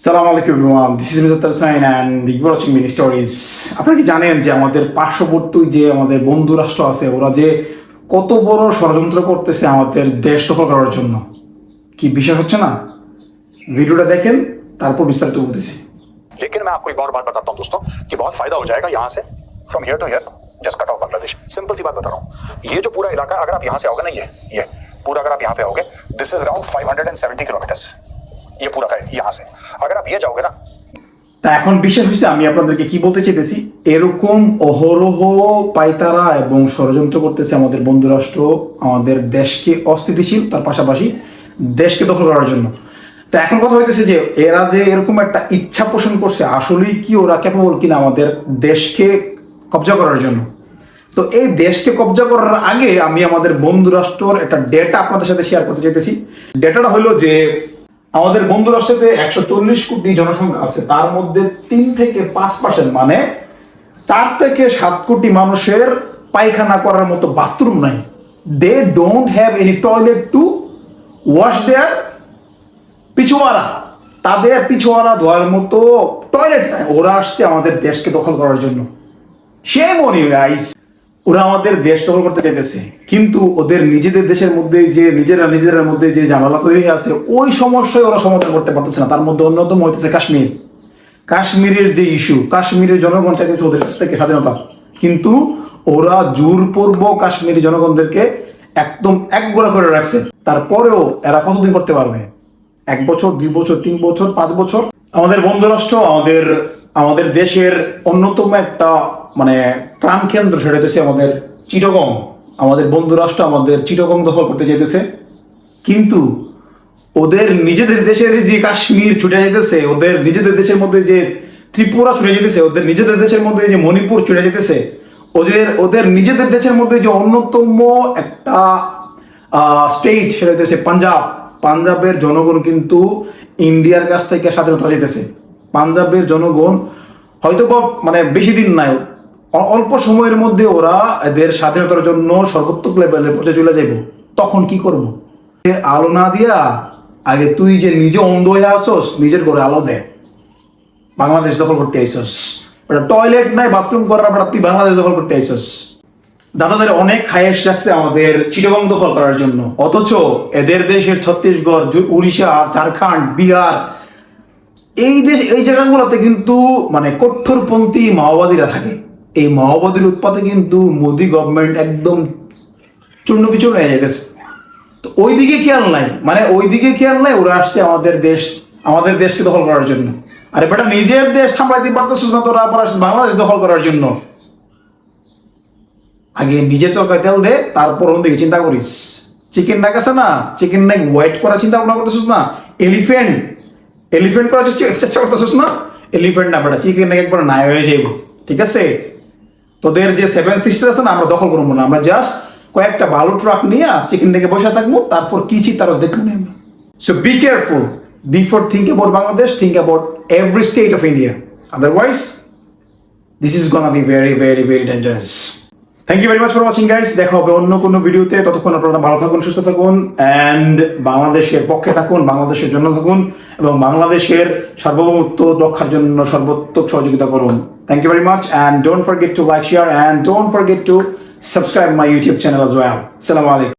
সালাম আলাইকুম everyone. This is Mr. Hussain and you are watching Mini Stories. আপনারা কি জানেন যে আমাদের পার্শ্ববর্তী যে আমাদের বন্ধু রাষ্ট্র আছে ওরা যে কত বড় ষড়যন্ত্র করতেছে আমাদের দেশ দখল করার জন্য কি বিশ্বাস হচ্ছে না ভিডিওটা দেখেন তারপর বিস্তারিত বলতেছি लेकिन मैं आपको एक और बात बताता हूँ दोस्तों कि बहुत फायदा हो जाएगा यहाँ से from here to here just cut off Bangladesh simple सी बात बता रहा हूँ ये जो पूरा इलाका अगर आप यहाँ से आओगे ना ये ये पूरा अगर आप यहाँ पे आओगे दिस इज अराउंड 570 किलोमीटर्स ये पूरा का यहाँ से अगर आप ये जाओगे ना তা এখন বিশ্বাস হচ্ছে আমি আপনাদেরকে কি বলতে চাইতেছি এরকম অহরহ পাইতারা এবং ষড়যন্ত্র করতেছে আমাদের বন্ধু রাষ্ট্র আমাদের দেশকে অস্থিতিশীল তার পাশাপাশি দেশকে দখল করার জন্য তা এখন কথা হইতেছে যে এরা যে এরকম একটা ইচ্ছা পোষণ করছে আসলেই কি ওরা ক্যাপেবল কিনা আমাদের দেশকে কবজা করার জন্য তো এই দেশকে কবজা করার আগে আমি আমাদের বন্ধু রাষ্ট্রর একটা ডেটা আপনাদের সাথে শেয়ার করতে চাইতেছি ডেটাটা হলো যে আমাদের বন্ধু রাষ্ট্রতে একশো চল্লিশ কোটি জনসংখ্যা আছে, তার মধ্যে তিন থেকে পাঁচ পার্সেন্ট মানে চার থেকে সাত কোটি মানুষের পায়খানা করার মতো বাথরুম নাই। They don't have any toilet to wash their পিছুয়ারা। তাদের পিছুয়ারা ধোয়ার মতো টয়লেট নাই, ওরা আসছে আমাদের দেশকে দখল করার জন্য। সে মনে গাইস ওরা আমাদের দেশ দখল করতে চাইতেছে। কিন্তু ওদের নিজেদের দেশের মধ্যে যে নিজেরা নিজেদের মধ্যে যে ঝামেলা তৈরি আছে, ওই সমস্যায় ওরা সমাধান করতে পারতেছে না। তার মধ্যে অন্যতম হইতেছে কাশ্মীর। কাশ্মীরের যে ইস্যু কাশ্মীরের জনগণ চাইতেছে ওদের কাছ থেকে স্বাধীনতা। কিন্তু ওরা জোরপূর্বক কাশ্মীরি জনগণদেরকে একদম এক গোড়া করে রাখছে। তারপরেও এরা কতদিন করতে পারবে? এক বছর, দুই বছর, তিন বছর, পাঁচ বছর? আমাদের বন্ধুরাষ্ট্র, আমাদের আমাদের দেশের অন্যতম একটা মানে প্রাণ কেন্দ্র সেটা হচ্ছে আমাদের চিটগং। আমাদের বন্ধুরাষ্ট্র আমাদের চিটগং দখল করতে যেতেছে কিন্তু ওদের নিজেদের দেশের যে কাশ্মীর ছুটে যেতেছে ওদের নিজেদের দেশের মধ্যে যে ত্রিপুরা ছুটে যেতেছে ওদের নিজেদের দেশের মধ্যে যে মণিপুর ছুটে যেতেছে ওদের ওদের নিজেদের দেশের মধ্যে যে অন্যতম একটা স্টেট সেটা হচ্ছে পাঞ্জাব। পাঞ্জাবের জনগণ কিন্তু ইন্ডিয়ার কাছ থেকে স্বাধীনতা যেতেছে পাঞ্জাবের জনগণ হয়তো মানে বেশি দিন নাই অল্প সময়ের মধ্যে ওরা এদের স্বাধীনতার জন্য সর্বোত্তক লেভেলে পৌঁছে চলে যাইব। তখন কি করব? আলো না দিয়া, আগে তুই যে নিজে অন্ধ হয়ে আসোস নিজের ঘরে আলো দে। বাংলাদেশ দখল করতে আইসস। টয়লেট নাই বাথরুম করার তুই বাংলাদেশ দখল করতে আইসস। দাদাদের অনেক খায়েশ যাচ্ছে আমাদের চিটাগং দখল করার জন্য। অথচ এদের দেশের ছত্তিশগড় উড়িষ্যা, ঝাড়খণ্ড, বিহার, এই দেশ, এই জায়গাগুলোতে কিন্তু মানে কঠোরপন্থী মাওবাদীরা থাকে। এই মাওবাদীর উৎপাতে কিন্তু মোদি গভর্নমেন্ট একদম চূর্ণ বিচূর্ণ হয়ে যেতেছে তো ওই দিকে খেয়াল নাই। মানে ওই দিকে খেয়াল নাই, ওরা আসছে আমাদের দেশ, আমাদের দেশকে দখল করার জন্য। আরে বেটা, নিজের দেশ সামলাইতে পারতেছিস না তোরা বাংলাদেশ দখল করার জন্য। আগে নিজে চরকায় তেল দে, তারপর দিকে চিন্তা করিস। চিকেন নাক আছে না? চিকেন নাক ওয়েট করার চিন্তা ভাবনা করতেছিস না? এলিফেন্ট এলিফেন্ট করার চেষ্টা করতেছিস না? এলিফেন্ট না, বেটা চিকেন নাক একবার নাই হয়ে যাইব। ঠিক আছে? তোদের যে সেভেন সিস্টার আছে না, আমরা দখল করব না। আমরা জাস্ট কয়েকটা ভালো ট্রাক নিয়ে চিকেন ডেকে বসে থাকব, তারপর কি চিত্তারস দেখব না আমরা। So be careful before think about Bangladesh think about every state of India otherwise this is gonna be very very very dangerous thank you very much for watching guys দেখা হবে অন্য কোনো ভিডিওতে। ততক্ষণ আপনারা ভালো থাকুন, সুস্থ থাকুন অ্যান্ড বাংলাদেশের পক্ষে থাকুন, বাংলাদেশের জন্য থাকুন, এবং বাংলাদেশের সার্বভৌমত্ব রক্ষার জন্য সর্বোত্তম সহযোগিতা করুন। Thank you very much and don't forget to like share and don't forget to subscribe my YouTube channel well. আসসালামু আলাইকুম